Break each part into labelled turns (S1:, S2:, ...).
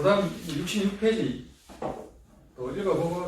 S1: 그 다음 66페이지 또 읽어보고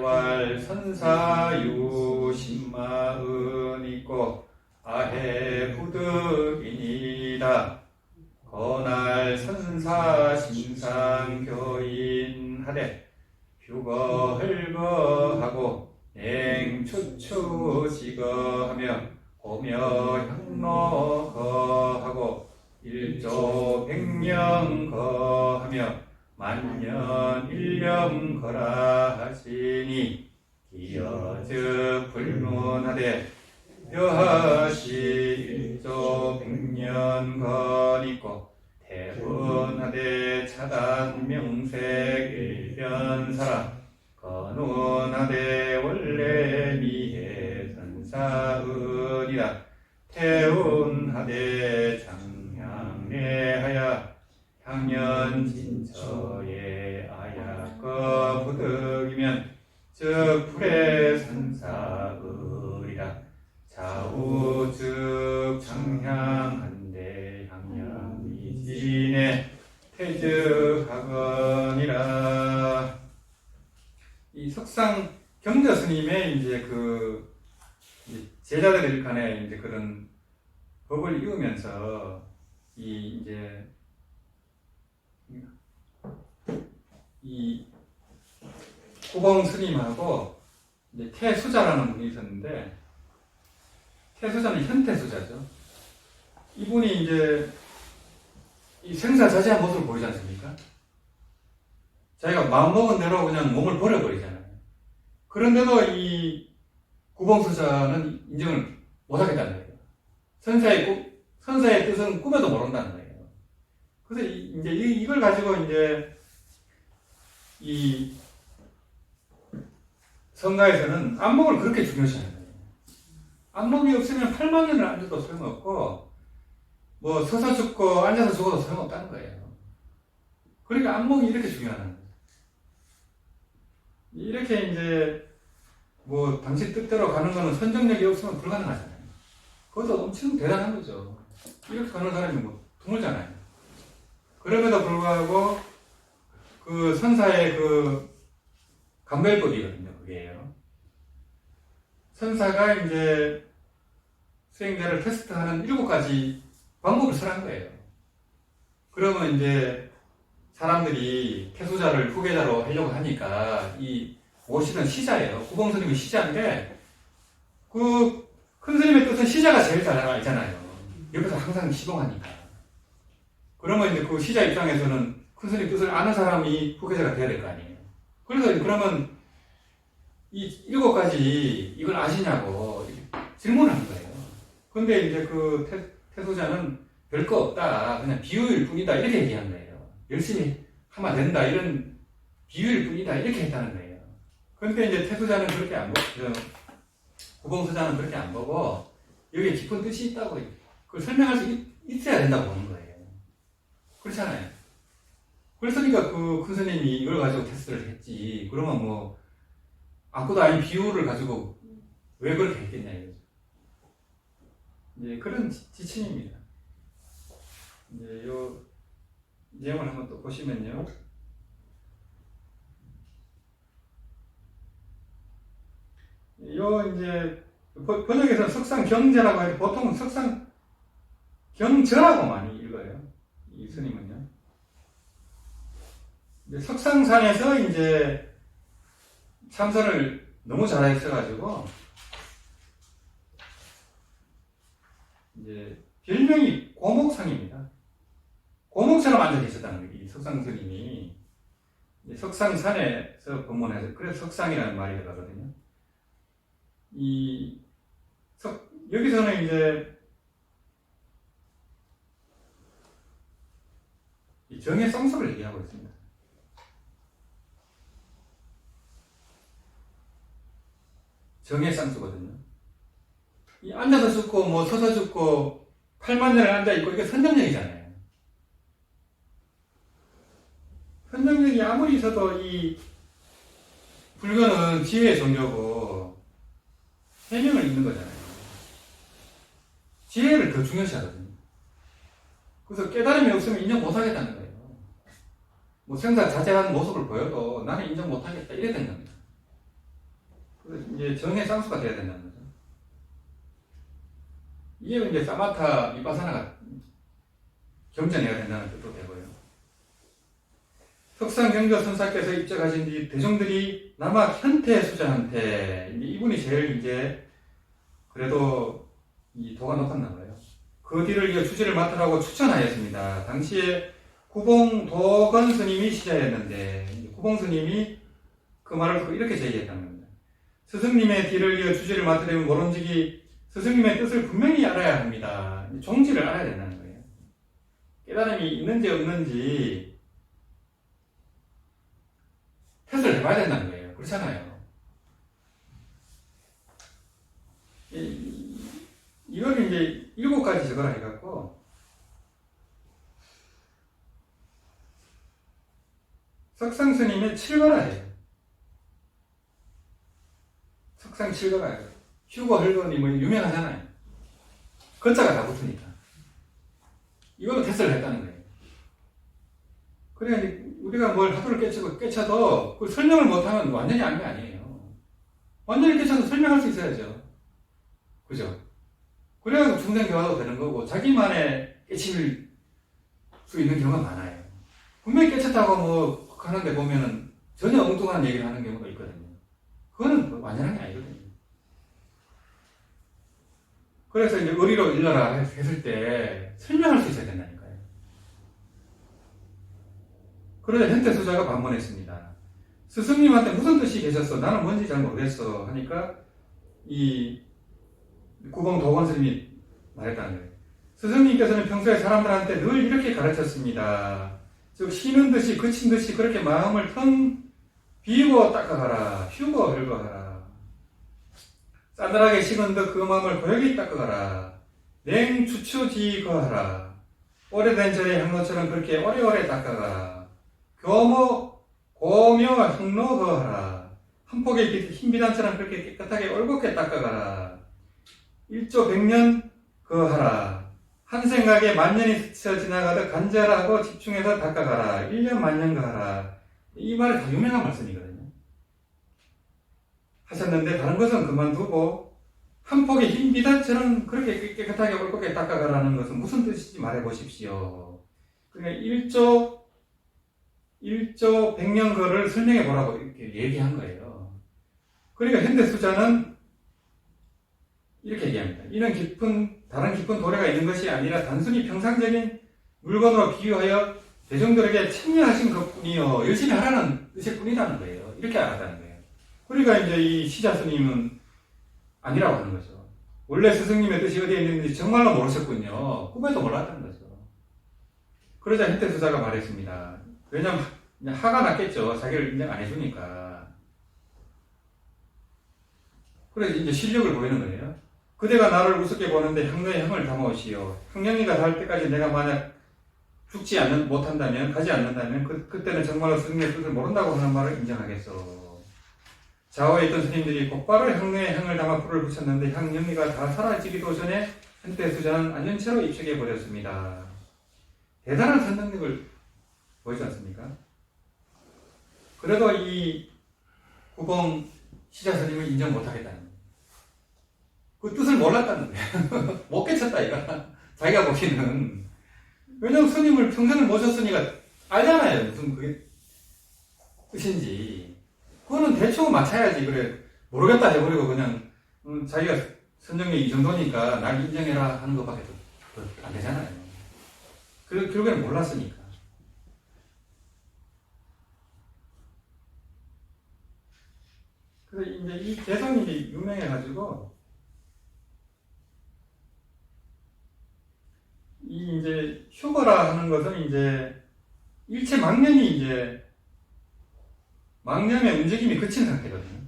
S1: 태왈 선사유 신마은 있고 아해 부득이니다. 건할 선사 신상 교인 하되 휴거 헐거하고 냉추추 지거하며 오며 향로 거하고 일조 백년 거하며 만년 일념 거라 하시니 기여즉 불문하되 여하시 일조 백년 건있고 대분하되 차단 명색 일변사라 건운하되 원래 미해 선사은이라 태운하되 향년 진처에 아야거 부득이면 즉 불의 선사을이라. 좌우즉 장향한데 향양이진에 퇴직하거니라. 이 석상 경자 스님의 이제 그 제자들 간에 이제 그런 법을 이으면서 이 이제 이 구공 스님하고 이제 태수자라는 분이 있었는데 태수자는 현태수자죠. 이분이 이제 이 생사자제한 모습을 보이지 않습니까? 자기가 마음먹은 대로 그냥 몸을 버려버리잖아요. 그런데도 이 구봉수자는 인정을 못하겠다는 거예요. 선사의, 꿈, 선사의 뜻은 꿈에도 모른다는 거예요. 그래서 이- 이제 이- 이걸 가지고 이제 이 성가에서는 안목을 그렇게 중요시하는 거예요. 안목이 없으면 8만 년을 앉아도 소용없고 뭐 서서 죽고 앉아서 죽어도 소용없다는 거예요. 그러니까 안목이 이렇게 중요하다는 거예요. 이렇게 이제 뭐 당신 뜻대로 가는 거는 선정력이 없으면 불가능하잖아요. 그것도 엄청 대단한 거죠. 이렇게 가는 사람이 뭐 드물잖아요. 그럼에도 불구하고 그 선사의 그 감별법이거든요. 그게요. 선사가 이제 수행자를 테스트하는 일곱 가지 방법을 설한 거예요. 그러면 이제 사람들이 태수자를 후계자로 하려고 하니까 이 오시는 시자예요. 구봉 스님은 시자인데 그 큰 스님의 뜻은 시자가 제일 잘 알잖아요. 옆에서 항상 시봉하니까. 그러면 이제 그 시자 입장에서는 큰 스님 뜻을 아는 사람이 후계자가 돼야 될 거 아니에요. 그래서 그러면 이 일곱 가지 이걸 아시냐고 질문하는 거예요. 근데 이제 그 태, 태소자는 별 거 없다. 그냥 비유일 뿐이다. 이렇게 얘기한 거예요. 열심히 하면 된다. 이런 비유일 뿐이다. 이렇게 했다는 거예요. 근데 이제 태소자는 그렇게 안 보고, 구봉소자는 그렇게 안 보고, 여기에 깊은 뜻이 있다고, 그걸 설명할 수 있, 있어야 된다고 보는 거예요. 그렇잖아요. 그랬으니까 그 큰 스님이 이걸 가지고 테스트를 했지. 그러면 뭐, 아무도 아닌 비유를 가지고 왜 그렇게 했겠냐, 이거죠. 이제 그런 지- 지침입니다. 이제 요 내용을 한번 또 보시면요. 요 이제 번- 번역에서 석상 경제라고 해도 보통은 석상 경저라고 많이 읽어요. 이 스님은요. 석상산에서 이제 참선을 너무 잘했어가지고 이제 별명이 고목상입니다. 고목처럼 앉아 계셨다는 거예요. 이 석상 스님이 석상산에서 법문해서 그래서 석상이라는 말이 들어가거든요. 이 석, 여기서는 이제 정의 쌍수를 얘기하고 있습니다. 정의 쌍수거든요. 이 앉아서 죽고 뭐 서서 죽고 8만 년을 앉아 있고 이게 선정력이잖아요. 선정력이 아무리 있어도 이 불교는 지혜의 종교고 해명을 읽는 거잖아요. 지혜를 더 중요시하거든요. 그래서 깨달음이 없으면 인정 못 하겠다는 거예요. 뭐 생사 자제하는 모습을 보여도 나는 인정 못하겠다 이래 된 겁니다. 그래서 이제 정의 쌍수가 돼야 된다는 거죠. 이게 이제 사마타 미파사나가 경전해야 된다는 뜻도 되고요. 석상 경조 선사께서 입적하신 뒤 대중들이 남아 현태 수자한테 이분이 제일 이제 그래도 이 도가 높았나 봐요. 그 뒤를 이어 주지를 맡으라고 추천하였습니다. 당시에 구봉 도건 스님이 이제 구봉 스님이 그 말을 듣고 이렇게 제기했다는 겁니다. 스승님의 뒤를 이어 주지를 맡으려면 모론지기 스승님의 뜻을 분명히 알아야 합니다. 종지를 알아야 된다는 거예요. 깨달음이 있는지 없는지 테스트를 해봐야 된다는 거예요. 그렇잖아요. 이, 이거를 이제 일곱 가지 적어라 해갖고 석상 스님의 칠거라예요. 석상 칠거라예요. 휴거 헐거니 뭐 유명하잖아요. 건자가 다 붙으니까. 이걸로 테스트를 했다는 거예요. 그래 이제 우리가 뭘 하도를 깨치고 깨쳐도 그 설명을 못하면 완전히 아는 게 아니에요. 완전히 깨쳐도 설명할 수 있어야죠. 그죠? 그래야 중생 교화도 되는 거고 자기만의 깨칠 수 있는 경우가 많아요. 분명히 깨쳤다고 뭐 하는데 보면은 전혀 엉뚱한 얘기를 하는 경우가 있거든요. 그거는 뭐 완전한 게 아니거든요. 그래서 이제 의리로 일러라 했을 때 설명할 수 있어야 된다니까요. 그러자 현태 수자가 반문했습니다. 스승님한테 무슨 뜻이 계셨어? 나는 뭔지 잘 모르겠어. 하니까 이 구봉 도건 스님이 말했다는 거예요. 스승님께서는 평소에 사람들한테 늘 이렇게 가르쳤습니다. 즉 쉬는 듯이 그친 듯이 그렇게 마음을 텅 비우고 닦아가라. 휴고 헐거하라. 싸늘하게 식은 듯 그 마음을 고역이 닦아가라. 냉추추지 거하라. 오래된 절의 향로처럼 그렇게 오래오래 닦아가라. 교모 고묘 향로 거하라. 한 폭의 흰 비단처럼 그렇게 깨끗하게 올곧게 닦아가라. 일조 백년 거하라. 한 생각에 만년이 스쳐 지나가듯 간절하고 집중해서 닦아가라. 일년 만년 거하라. 이 말이 다 유명한 말씀이거든요. 하셨는데 다른 것은 그만두고 한 폭의 흰 비단처럼 그렇게 깨끗하게 올곧게 닦아가라는 것은 무슨 뜻인지 말해 보십시오. 그러니까 일조 일조 백년거를 설명해 보라고 이렇게 얘기한 거예요. 그러니까 현대 수자는 이렇게 얘기합니다. 이는 깊은 다른 깊은 도래가 있는 것이 아니라 단순히 평상적인 물건으로 비유하여 대중들에게 참여하신 것뿐이요 열심히 하라는 뜻일 뿐이라는 거예요. 이렇게 알았다는 거예요. 그러니까 이제 이 시자 스님은 아니라고 하는 거죠. 원래 스승님의 뜻이 어디에 있는지 정말로 모르셨군요. 꿈에도 몰랐다는 거죠. 그러자 현대 수자가 말했습니다. 왜냐면 화가 났겠죠. 자기를 인정 안 해주니까. 그래서 이제 실력을 보이는 거예요. 그대가 나를 우습게 보는데 향로에 향을 담아오시오. 향령이가 닿을 때까지 내가 만약 죽지 않는, 못한다면, 가지 않는다면, 그, 그때는 정말로 스승의 뜻을 모른다고 하는 말을 인정하겠소. 좌우에 있던 스님들이 곧바로 향로에 향을 담아 불을 붙였는데 향령이가 다 사라지기도 전에 한때 수자는 안전체로 입식해 버렸습니다. 대단한 선능력을 보이지 않습니까? 그래도 이 구봉 시자 스님을 인정 못하겠다는. 그 뜻을 몰랐다는 거예요. 못 깨쳤다, 이거. 자기가 보기에는. 왜냐면 스님을 평생을 모셨으니까 알잖아요. 무슨 그게 뜻인지. 그거는 대충 맞춰야지. 그래. 모르겠다 해버리고 그냥, 음, 자기가 선정력이 이 정도니까 날 인정해라 하는 것밖에 더, 더안 되잖아요. 그, 결국에는 몰랐으니까. 그래서 이제 이 개성이 유명해가지고, 이 이제 휴거라 하는 것은 이제 일체 망념이 이제 망념의 움직임이 그친 상태거든요.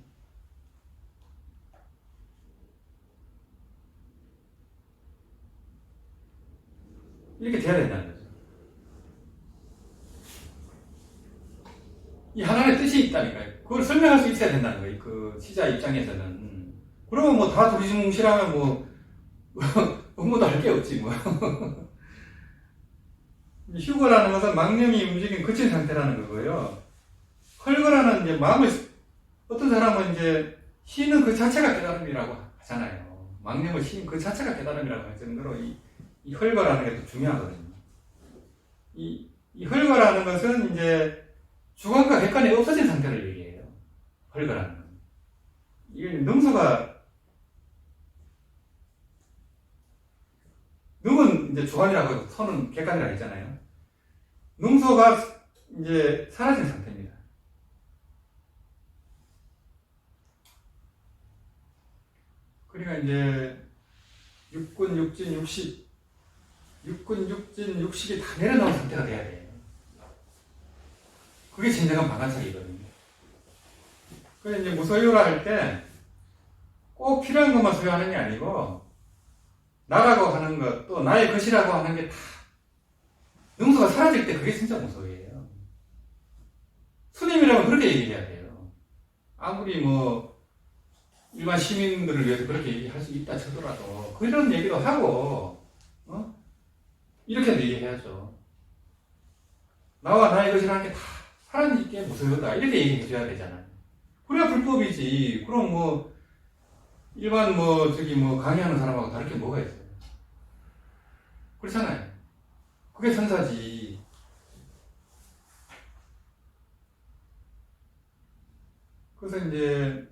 S1: 이렇게 돼야 된다는 거죠. 이 하나의 뜻이 있다니까요. 그걸 설명할 수 있어야 된다는 거예요. 그 시자 입장에서는. 그러면 뭐 다 두리뭉실하면 뭐 업무도 할 게 없지 뭐. 이 휴거라는 것은 망념이 움직임 그친 상태라는 거고요. 헐거라는 이제 마음을 어떤 사람은 이제 쉬는 그 자체가 깨달음이라고 하잖아요. 망념을 쉬는 그 자체가 깨달음이라고 할 정도로 이, 이 헐거라는 게 또 중요하거든요. 이, 이 헐거라는 것은 이제 주관과 객관이 없어진 상태를 얘기해요. 헐거라는 건. 이게 능소가 능은 이제 주관이라고 하고 선은 객관이라고 했잖아요. 능소가 이제 사라진 상태입니다. 그러니까 이제 육군, 육진, 육식, 육군, 육진, 육식이 다 내려놓은 상태가 돼야 돼요. 그게 진정한 방한착이거든요. 그래서 이제 무소유라 할 때 꼭 필요한 것만 소유하는 게 아니고 나라고 하는 것, 또 나의 것이라고 하는 게 다 능수가 사라질 때 그게 진짜 무소유예요. 스님이라면 그렇게 얘기해야 돼요. 아무리 뭐 일반 시민들을 위해서 그렇게 얘기할 수 있다 쳐더라도 그런 얘기도 하고 어? 이렇게도 얘기해야죠. 나와 나의 것이라는 게 다 사라질 게 무소유다 이렇게 얘기해 줘야 되잖아요. 그래야 불법이지. 그럼 뭐 일반 뭐 저기 뭐 강의하는 사람하고 다를 게 뭐가 있어요? 그렇잖아요. 그게 천사지. 그래서 이제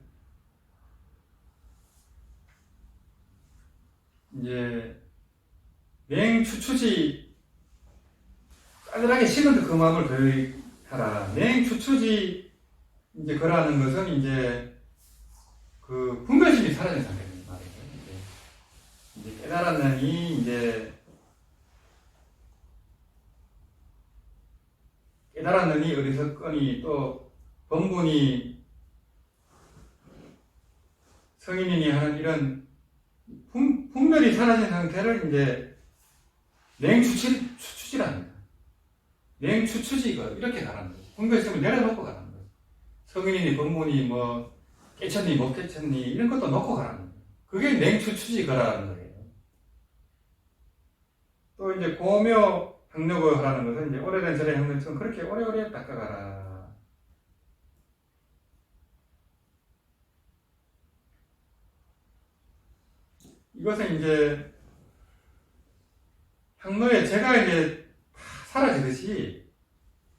S1: 이제 맹추추지 까늘하게 식은 그 마음을 거하라. 맹추추지 이제 거라는 것은 이제 그 분별심이 사라진 상태입니다. 이제 깨달았느니 이제 깨달았느니 어리석거니 또 범분이 성인이니 하는 이런 분, 분별이 사라진 상태를 이제 냉추치, 추추지랍니다. 냉추추지가 이렇게 가라는 거죠. 분별심을 내려놓고 가라는 거죠. 성인이니 범분이 뭐 깨쳤니 못 깨쳤니 이런 것도 놓고 가라는 거예요. 그게 냉추추지 거라는 거예요. 또 이제 고묘 학력어라는 것은 이제 오래된 전의 학력처럼 그렇게 오래오래 닦아가라. 이것은 이제 향로에 제가 이제 다 사라지듯이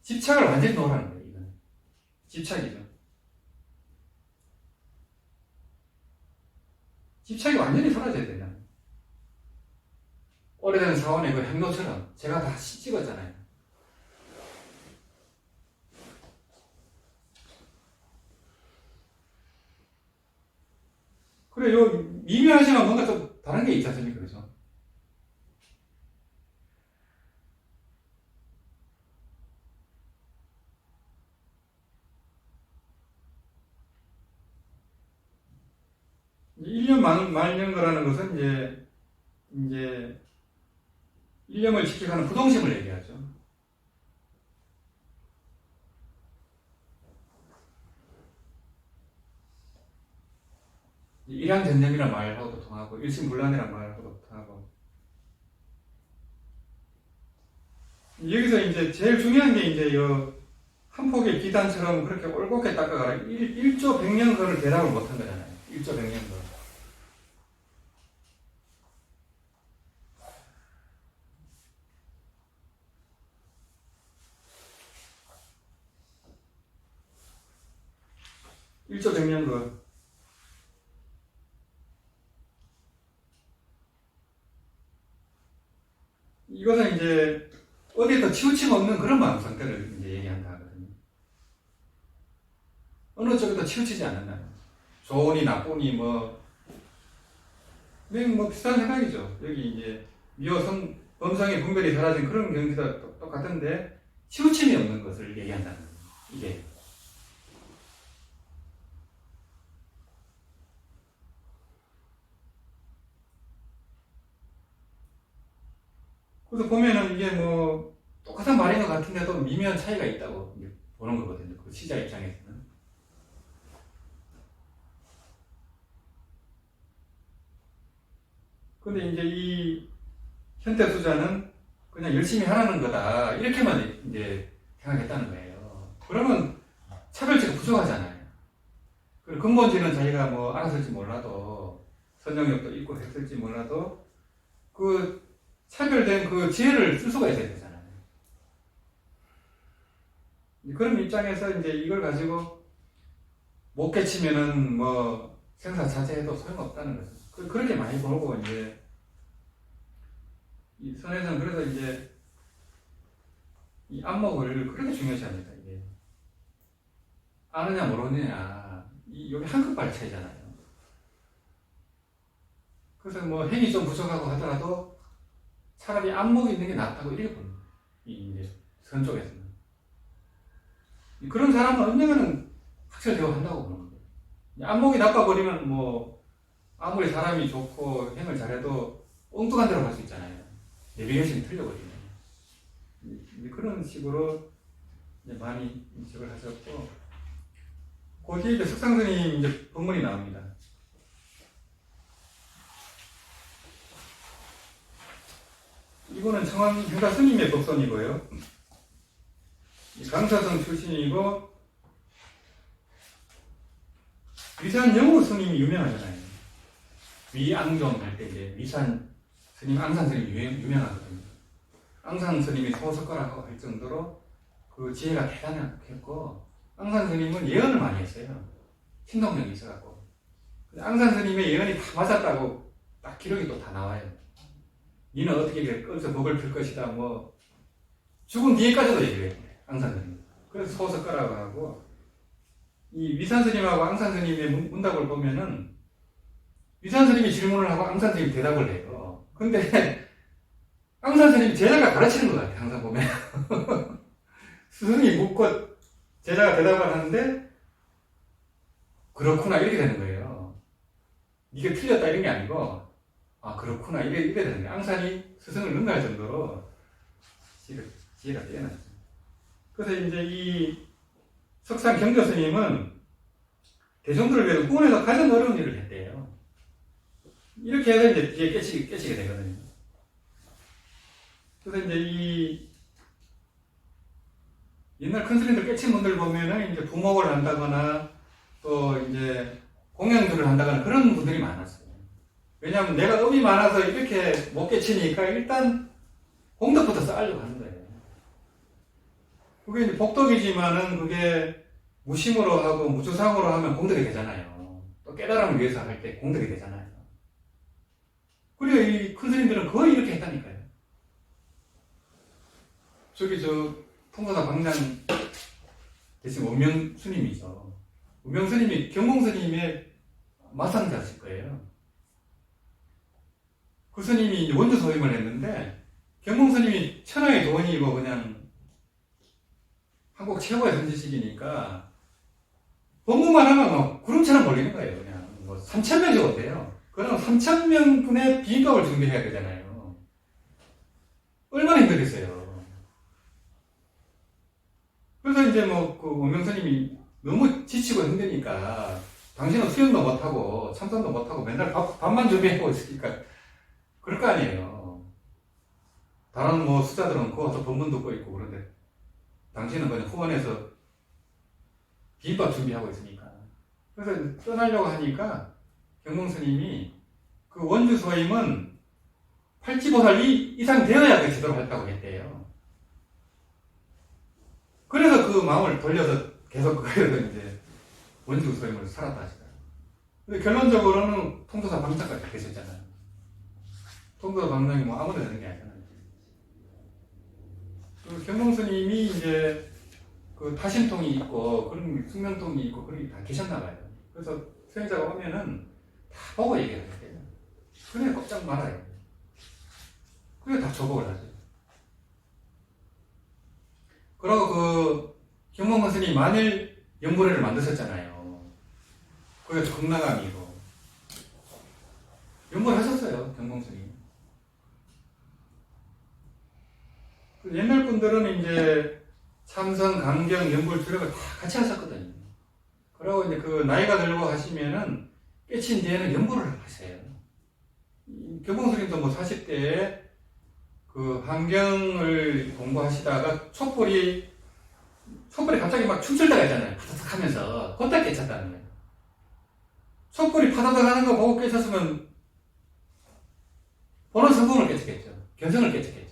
S1: 집착을 완전히 놓으라는 거예요. 이건 집착이죠. 집착이 완전히 사라져야 된다. 오래된 사원의 그 행로처럼 제가 다 찍었잖아요. 그래, 요 미묘하지만 뭔가 좀 다른 게 있지 않습니까? 그래서. 일년 말, 말년 거라는 것은 이제, 이제, 일념을 지켜가는 부동심을 얘기하죠. 일양전념이란 말하고도 통하고, 일심불란이란 말하고도 통하고. 여기서 이제 제일 중요한 게 이제 요, 한 폭의 기단처럼 그렇게 올곧게 닦아가라. 1, 조 100년 거를 대답을 못한 거잖아요. 1조 100년 거. 일조 백년거 이것은 이제 어디에도 치우침 없는 그런 마음 상태를 이제 얘기한다 하거든요. 어느 쪽에도 치우치지 않는다. 좋으니 나쁘니 뭐, 그냥 뭐 비슷한 생각이죠. 여기 이제 미호성 범상의 분별이 사라진 그런 경지도 똑- 똑같은데 치우침이 없는 것을 얘기한다는. 이게. 그래서 보면은 이게 뭐 똑같은 말인 것 같은데도 미묘한 차이가 있다고 보는 거거든요. 그 시자 입장에서는. 근데 이제 이 현대 수자는 그냥 열심히 하라는 거다. 이렇게만 이제 생각했다는 거예요. 그러면 차별치가 부족하잖아요. 그리고 근본지는 자기가 뭐 알았을지 몰라도 선정력도 있고 했을지 몰라도 그 차별된 그 지혜를 쓸 수가 있어야 되잖아요. 그런 입장에서 이제 이걸 가지고 못 깨치면은 뭐 생사 자체해도 소용없다는 거죠. 그, 그렇게 많이 보고 이제 이 선에서는 그래서 이제 이 안목을 그렇게 중요시합니다. 이게 아느냐 모르느냐 이 여기 한 끗발 차이잖아요. 그래서 뭐 행이 좀 부족하고 하더라도 차라리 안목이 있는 게 낫다고 이렇게 보는 거예요. 이 이제 선 쪽에서는 그런 사람은 언젠가는 학철 대우한다고 보는 거예요. 안목이 나빠버리면 뭐 아무리 사람이 좋고 행을 잘해도 엉뚱한 데로 갈 수 있잖아요. 내비게이션이 틀려버리면 그런 식으로 많이 인식을 하셨고 그 뒤에 이제 석상스님 이제 본문이 나옵니다. 이거는 청왕 현가 스님의 법선이고요. 강사성 출신이고 위산 영호 스님이 유명하잖아요. 위앙종 할때 이제 위산 스님, 앙산 스님이 유명, 유명하거든요. 앙산 스님이 소석거라고 할 정도로 그 지혜가 대단했고 앙산 스님은 예언을 많이 했어요. 신동력이 있어갖고. 앙산 스님의 예언이 다 맞았다고 딱 기록이 또 다 나와요. 니는 어떻게 어디서 복을 필 것이다 뭐 죽은 뒤에까지도 얘기를 해요. 앙산 스님. 그래서 소석거라고 하고 이 위산 스님하고 앙산 스님의 문- 문답을 보면은 위산 스님이 질문을 하고 앙산 스님이 대답을 해요. 근데 앙산 스님이 제자가 가르치는 것 같아요. 항상 보면 스승이 묻고 제자가 대답을 하는데 그렇구나 이렇게 되는 거예요. 이게 틀렸다 이런 게 아니고 아 그렇구나 이래 되는 거예요. 앙산이 스승을 능가할 정도로 지혜가, 지혜가 뛰어났죠. 그래서 이제 이 석상 경조 스님은 대중들을 위해서 꿈에서 가장 어려운 일을 했대요. 이렇게 해서 이제 뒤에 깨치게, 깨치게 되거든요. 그래서 이제 이 옛날 큰 스님들 깨친 분들 보면은 이제 부목을 한다거나 또 이제 공양들을 한다거나 그런 분들이 많았어요. 왜냐하면 내가 업이 많아서 이렇게 못 깨치니까 일단 공덕부터 쌓으려고 하는 거예요. 그게 이제 복덕이지만은 그게 무심으로 하고 무주상으로 하면 공덕이 되잖아요. 또 깨달음을 위해서 할 때 공덕이 되잖아요. 그리고 이 큰 스님들은 거의 이렇게 했다니까요. 저기 저 통사사 광장 대신 원명 스님이죠. 원명 스님이 경공 스님의 마상자실 거예요. 그 스님이 원주 소임을 했는데 경공 스님이 천하의 돈이고 그냥 한국 최고의 선지식이니까 법문만 하면 막 구름처럼 몰리는 거예요. 그냥 뭐 3천 명이 어때요? 그럼 3천 명 분의 비법을 준비해야 되잖아요. 얼마나 힘들겠어요. 그래서 이제 뭐그 원명스님이 너무 지치고 힘드니까 당신은 수영도 못하고 참선도 못하고 맨날 밥, 밥만 준비하고 있으니까 그럴 거 아니에요. 다른 뭐 수자들은 그 와서 법문 듣고 있고 그런데 당신은 그냥 후원해서 비빔밥 준비하고 있으니까. 그래서 떠나려고 하니까 경봉 스님이 그 원주 소임은 팔찌보살이 이상 되어야 그 제대로 했다고 했대요. 그래서 그 마음을 돌려서 계속 그래서 이제 원주 소임을 살았다 하시더라고요. 근데 결론적으로는 통도사 방장까지 계셨잖아요. 통도사 방장이 뭐 아무나 되는 게 아니잖아요. 그 경봉 스님이 이제 그 타심통이 있고 그런 숙명통이 있고 그런 게 다 계셨나 봐요. 그래서 수행자가 오면은 다 보고 얘기를 하세요. 그래 꼼짝 말아요. 그래 다 조복을 하죠. 그러고 그 경몽원 스님 만일 연보레를 만드셨잖아요. 그게 극락암이고 연보를 하셨어요 경몽 스님. 그 옛날 분들은 이제 참선, 강경, 연불 주력을 다 같이 하셨거든요. 그러고 이제 그 나이가 들고 하시면은 깨친 뒤에는 연불을 하세요. 스님도 뭐 40대에 그 환경을 공부하시다가 촛불이 촛불이 갑자기 막 춤출 때가 있잖아요. 파다닥 하면서 그때 깨쳤다는 거예요. 촛불이 파다닥 하는 거 보고 깨쳤으면 보는 성공을 깨쳤겠죠. 견성을 깨쳤겠죠.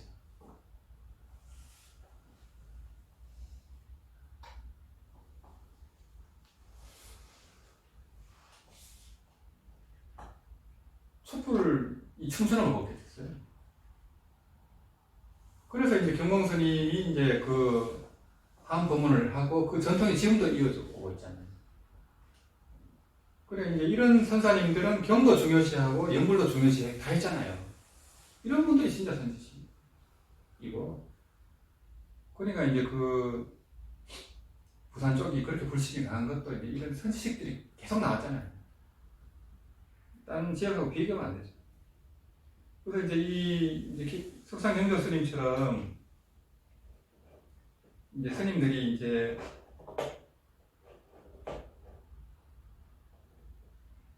S1: 촛불을 이 보고 깨쳤어요. 그래서 이제 경공스님이 이제 그한 법문을 하고 그 전통이 지금도 이어져 오고 있잖아요. 그래 이제 이런 선사님들은 경도 중요시하고 연불도 중요시 다 했잖아요. 이런 분들이 진짜 선지식이고 그러니까 이제 그 부산 쪽이 그렇게 불신이 강한 것도 이제 이런 선지식들이 계속 나왔잖아요. 다른 지역하고 비교가 안 되죠. 그래서 이제 이 이제 기- 석상 경조 스님처럼 이제 스님들이 이제